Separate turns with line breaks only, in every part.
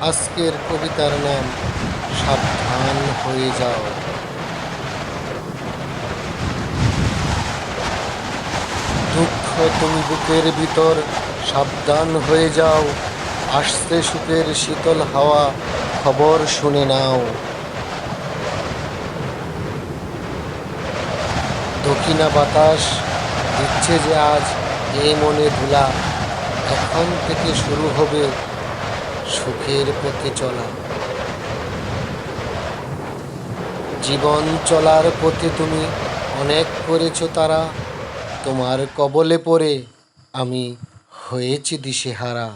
আজকের কবিতার নাম, সাবধান হয়ে যাও। দুঃখ তুমি বুকের ভিতর, সাবধান হয়ে যাও। আসতে সুখের শীতল হাওয়া, খবর শুনে নাও। দক্ষিণা বাতাস দিচ্ছে যে আজ এ মনে ধুলা, এখন থেকে শুরু হবে সুখের পথে চলা। জীবন চলার পথে তুমি অনেক করেছ তারা, তোমার কবলে পড়ে আমি হয়েছি দিশেহারা।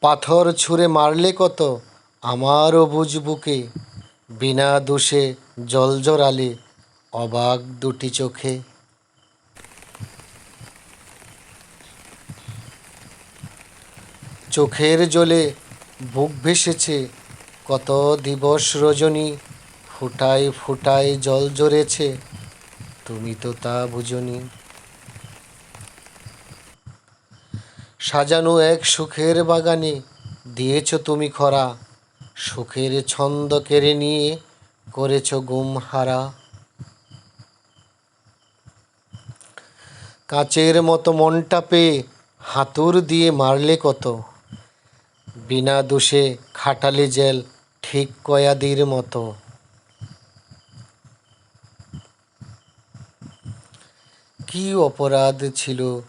পাথর ছুঁড়ে মারলে কত, আমারও বুঝ বুকে, বিনা দোষে জল জড়ালে অবাক দুটি চোখে। চোখের জলে বুক ভেসেছে, কত দিবস রজনী ফুটায় ফুটায় জল জড়েছে তুমি তো তা বুঝনি। সাজানো এক সুখের বাগানে দিয়েছ তুমি খরা, সুখের ছন্দ কেড়ে নিয়ে করেছ গুম হারা। কাচের মতো মনটা পেয়ে হাতুর দিয়ে মারলে কত বিনা দোষে খাটালে জেল ঠিক কয়াদির মতো। কি অপরাধ ছিল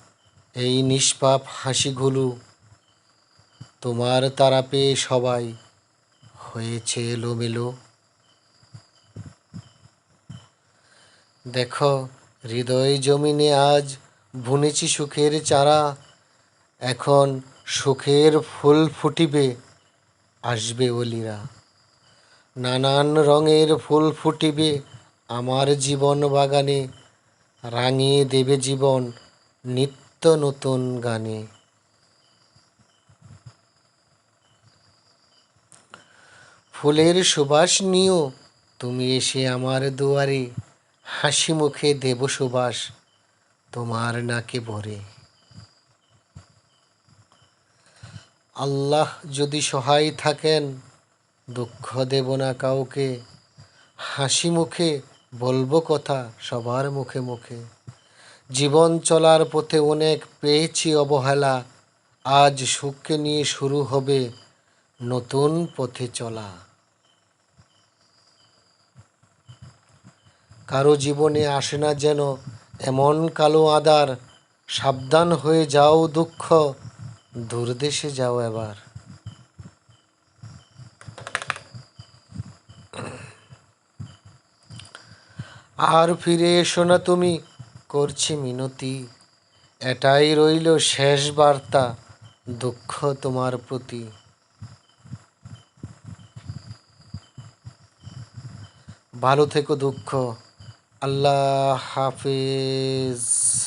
এই নিষ্পাপ হাসিগুলো? তোমার তারা পেয়ে সবাই হয়েছে এলোমেলো। দেখো, হৃদয় জমিনে আজ বুনেছি সুখের চারা। এখন সুখের ফুল ফুটিবে, আসবে অলিরা। নানান রঙের ফুল ফুটিবে আমার জীবন বাগানে, রাঙিয়ে দেবে জীবন নিত্য নতুন গানে। ফুলের সুবাস নিও, তুমি এসে আমার দুয়ারে হাসি মুখে দেব সুবাস, তোমার নাকে ভরে। আল্লাহ যদি সহায় থাকেন, দুঃখ দেব না কাউকে। হাসি মুখে বলব কথা সবার মুখে মুখে। জীবন চলার পথে অনেক পেয়েছি অবহেলা, আজ সুখকে নিয়ে শুরু হবে নতুন পথে চলা। কারও জীবনে আসে না যেন এমন কালো আদার, সাবধান হয়ে যাও দুঃখ। দূরদেশে যাও এবার। আর ফিরে এসো না তুমি, করছি মিনতি। এটাই রইল শেষ বার্তা, দুঃখ তোমার প্রতি। ভালো থেকো দুঃখ, আল্লাহ হাফিজ।